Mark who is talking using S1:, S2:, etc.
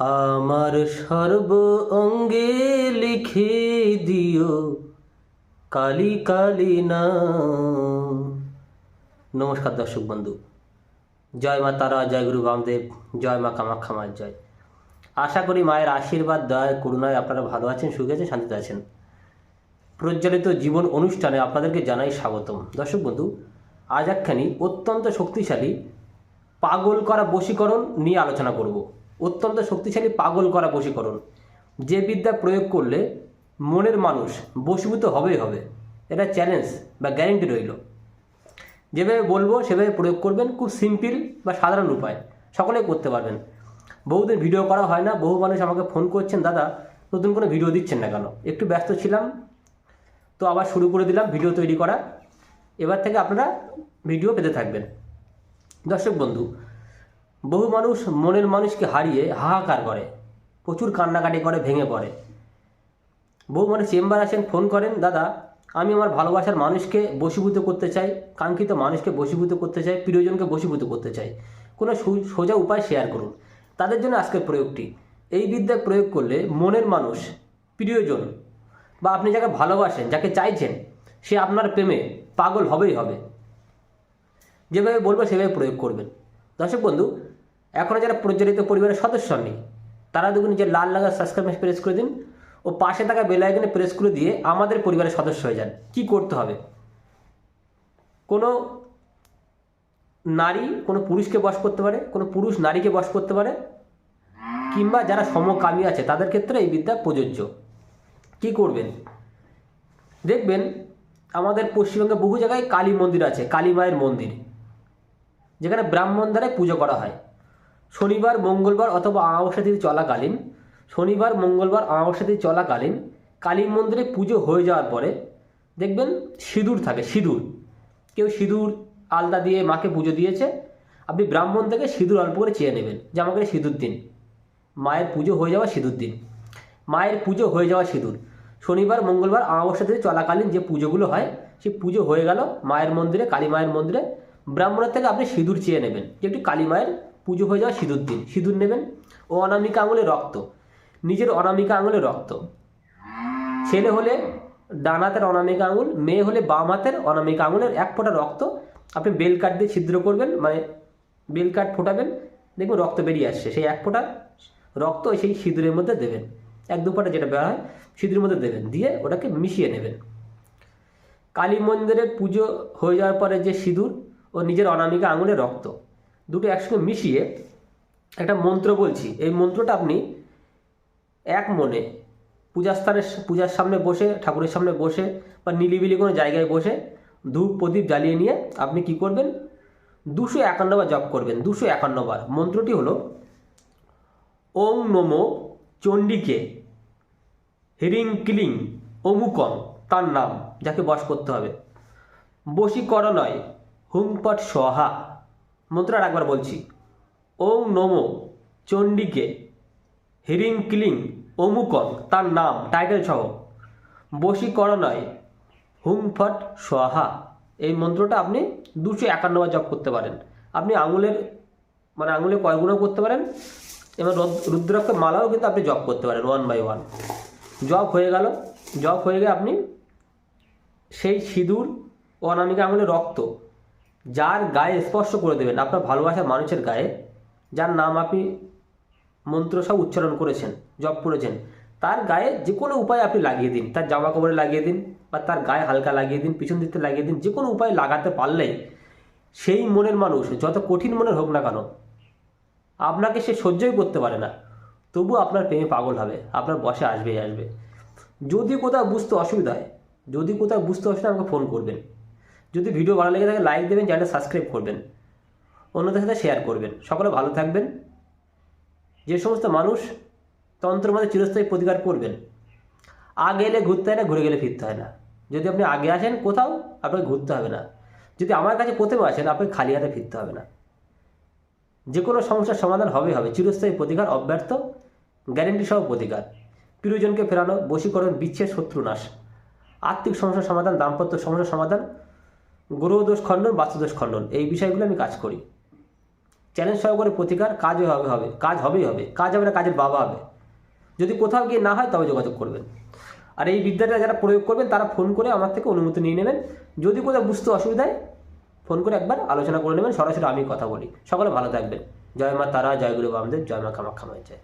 S1: আমার সর্ব অঙ্গে লিখে দিও, কালি কালি না। নমস্কার দর্শক বন্ধু, জয় মা তারা, জয় গুরু বামদেব, জয় মা কামাখ্যা মার জয়। আশা করি মায়ের আশীর্বাদ, দয়, করুণায় আপনারা ভালো আছেন, সুখে আছেন, শান্তিতে আছেন। প্রজ্বলিত জীবন অনুষ্ঠানে আপনাদেরকে জানাই স্বাগতম। দর্শক বন্ধু, আজ একখানি অত্যন্ত শক্তিশালী পাগল করা বশীকরণ নিয়ে আলোচনা করব। অত্যন্ত শক্তিশালী পাগল করা বশীকরণ। যে বিদ্যা প্রয়োগ করলে মনের মানুষ বশীভূত হবেই হবে। এটা চ্যালেঞ্জ বা গ্যারেন্টি রইল। যেভাবে বলব, সেভাবে প্রয়োগ করবেন খুব সিম্পল বা সাধারণ উপায়। সকলেই করতে পারবেন। বহুদিন ভিডিও করা হয় না, বহু মানুষ আমাকে ফোন করছেন, দাদা, নতুন কোনো ভিডিও দিচ্ছেন না কেন? একটু ব্যস্ত ছিলাম, তো আবার শুরু করে দিলাম ভিডিও তৈরি করা। এবার থেকে আপনারা ভিডিও পেতে থাকবেন। দর্শক বন্ধু বহু মানুষ মনের মানুষকে হারিয়ে হাহাকার করে, প্রচুর কান্নাকাটি করে, ভেঙে পড়ে। বহু মানুষ চেম্বার আসেন, ফোন করেন, দাদা, আমি আমার ভালোবাসার মানুষকে বশীভূত করতে চাই, কাঙ্ক্ষিত মানুষকে বশীভূত করতে চাই, প্রিয়জনকে বশীভূত করতে চাই। কোনো সোজা উপায় শেয়ার করুন। তাদের জন্য আজকের প্রয়োগটি। এই বিদ্যা প্রয়োগ করলে মনের মানুষ, প্রিয়জন বা আপনি যাকে ভালোবাসেন, যাকে চাইছেন, সে আপনার প্রেমে পাগল হবেই হবে। যেভাবে বলব, সেভাবে প্রয়োগ করবেন। দর্শক বন্ধু এখনও যারা প্রজ্বলিত পরিবারের সদস্য নেই তারা দেখুন যে লাল লাগা সাবস্ক্রাইব প্রেস করে দিন ও পাশে থাকা বেল আইকনে প্রেস করে দিয়ে আমাদের পরিবারের সদস্য হয়ে যান। কি করতে হবে? কোনো নারী কোনো পুরুষকে বশ করতে পারে, কোনো পুরুষ নারীকে বশ করতে পারে, কিংবা যারা সমকামী আছে, তাদের ক্ষেত্রে এই বিদ্যা প্রযোজ্য। কি করবেন? দেখবেন আমাদের পশ্চিমবঙ্গে বহু জায়গায় কালী মন্দির আছে, কালী মায়ের মন্দির, যেখানে ব্রাহ্মণ দ্বারা পুজো করা হয়। শনিবার, মঙ্গলবার অথবা অমাবস্যা তিথি চলাকালীন, শনিবার, মঙ্গলবার অমাবস্যা চলাকালীন কালী মন্দিরে পুজো হয়ে যাওয়ার পরে দেখবেন সিঁদুর থাকে, সিঁদুর। কেউ সিঁদুর, আলতা দিয়ে মাকে পুজো দিয়েছে, আপনি ব্রাহ্মণ থেকে সিঁদুর অল্প করে চেয়ে নেবেন যে আমাকে সিঁদুর দিন। মায়ের পুজো হয়ে যাওয়া সিঁদুর দিন। মায়ের পুজো হয়ে যাওয়া সিঁদুর। শনিবার, মঙ্গলবার অমাবস্যা থেকে চলাকালীন যে পুজোগুলো হয়, সেই পুজো হয়ে গেল মায়ের মন্দিরে, কালী মায়ের মন্দিরে। ব্রাহ্মণের থেকে আপনি সিঁদুর চেয়ে নেবেন যে একটি কালী মায়ের পুজো হয়ে যাওয়া সিঁদুর দিন। সিঁদুর নেবেন ও অনামিকা আঙুলে রক্ত। নিজের অনামিকা আঙুলে রক্ত। ছেলে হলে ডান হাতের অনামিকা আঙুল, মেয়ে হলে বাম হাতের অনামিকা আঙুলের এক ফোঁটা রক্ত। আপনি বেল কাঠ দিয়ে ছিদ্র করবেন মানে বেল কাঠ ফোটাবেন, দেখবেন রক্ত বেরিয়ে আসছে। সেই এক ফোঁটা রক্ত সেই সিঁদুরের মধ্যে দেবেন। এক দু ফোঁটা যেটা বের হয় সিঁদুরের মধ্যে দেবেন। দিয়ে ওটাকে মিশিয়ে নেবেন। কালী মন্দিরে পুজো হয়ে যাওয়ার পরে যে সিঁদুর, ও নিজের অনামিকা আঙুলে রক্ত। দুটো একসঙ্গে মিশিয়ে একটা মন্ত্র বলছি। এই মন্ত্রটা আপনি এক মনে পূজার স্থানে, পূজার সামনে বসে, ঠাকুরের সামনে বসে বা নিলিবিলি কোনো জায়গায় বসে ধূপ প্রদীপ জ্বালিয়ে নিয়ে আপনি কি করবেন? দুশো একান্নবার জপ করবেন, দুশো একান্নবার মন্ত্রটি হলো, ওং নমো চণ্ডীকে হিরিং কিলিং অমুকং তার নাম, যাকে বশ করতে হবে। বশীকরণ নয় হুংপট সহা। মন্ত্রটা আর একবার বলছি। ওং নমো চণ্ডীকে, হিরিং কিলিং, অমুকং, তার নাম টাইটেল সহ। বশীকরণ নয় হুংফট সোহা এই মন্ত্রটা আপনি দুশো একান্নবার জপ করতে পারেন। আপনি আঙুলের মানে আঙুলে কয়গুণও করতে পারেন। এবং রুদ- রুদ্রাক্ষ মালাও কিন্তু আপনি জপ করতে পারেন ওয়ান বাই ওয়ান জপ হয়ে গেল। জপ হয়ে গেলে আপনি সেই সিঁদুর ও অনামিকা আঙুলের রক্ত যার গায়ে স্পর্শ করে দেবেন, আপনার ভালোবাসার মানুষের গায়ে, যার নাম আপনি মন্ত্র সব উচ্চারণ করেছেন, জপ করেছেন, তার গায়ে যে কোনো উপায়ে আপনি লাগিয়ে দিন। তার জামা কাপড়ে লাগিয়ে দিন বা তার গায়ে হালকা লাগিয়ে দিন, পিছন দিকতে লাগিয়ে দিন, যে কোনো উপায় লাগাতে পারলেই সেই মনের মানুষ, যত কঠিন মনের হোক না কেন, আপনাকে সে সহ্যই করতে পারে না। তবু আপনার প্রেমে পাগল হবে, আপনার বসে আসবেই আসবে। যদি কোথাও বুঝতে অসুবিধা হয়, যদি কোথাও বুঝতে অসুবিধা আমাকে ফোন করবেন। যদি ভিডিও ভালো লেগে থাকে লাইক দেবেন চ্যানেল সাবস্ক্রাইব করবেন। অন্যদের সাথে শেয়ার করবেন। সকলে ভালো থাকবেন। যে সমস্ত মানুষ তন্ত্রের মধ্যে চিরস্থায়ী প্রতিকার করবেন, আগে এলে ঘুরতে হয় না, ঘুরে গেলে ফিরতে হয় না। যদি আপনি আগে আসেন কোথাও, আপনাকে ঘুরতে হবে না। যদি আমার কাছে প্রথমে আসেন, আপনাকে খালি হাতে ফিরতে হবে না। যে কোনো সমস্যার সমাধান হবে হবে। চিরস্থায়ী প্রতিকার, অব্যর্থ গ্যারেন্টি সহ প্রতিকার। প্রিয়জনকে ফেরানো, বশীকরণ, বিচ্ছেদ, শত্রুনাশ। আর্থিক সমস্যার সমাধান, দাম্পত্য সমস্যার সমাধান গ্রহদোষ খণ্ডন, বাস্তুদোষ খণ্ডন, এই বিষয়গুলো আমি কাজ করি। চ্যালেঞ্জ সহকারে প্রতিকার কাজ হবে হবে, কাজ হবেই হবে। কাজ হবে না, কাজের বাবা হবে। যদি কোথাও গিয়ে না হয়, তবে যোগাযোগ করবেন। আর এই বিদ্যাটা যারা প্রয়োগ করবেন, তারা ফোন করে আমার থেকে অনুমতি নিয়ে নেবেন। যদি কোথাও বুঝতে অসুবিধা হয় ফোন করে একবার আলোচনা করে নেবেন। সরাসরি আমি কথা বলি। সকলে ভালো থাকবেন। জয় মা তারা, জয় গুরু বামদেব, জয় মা মায়ের জয়।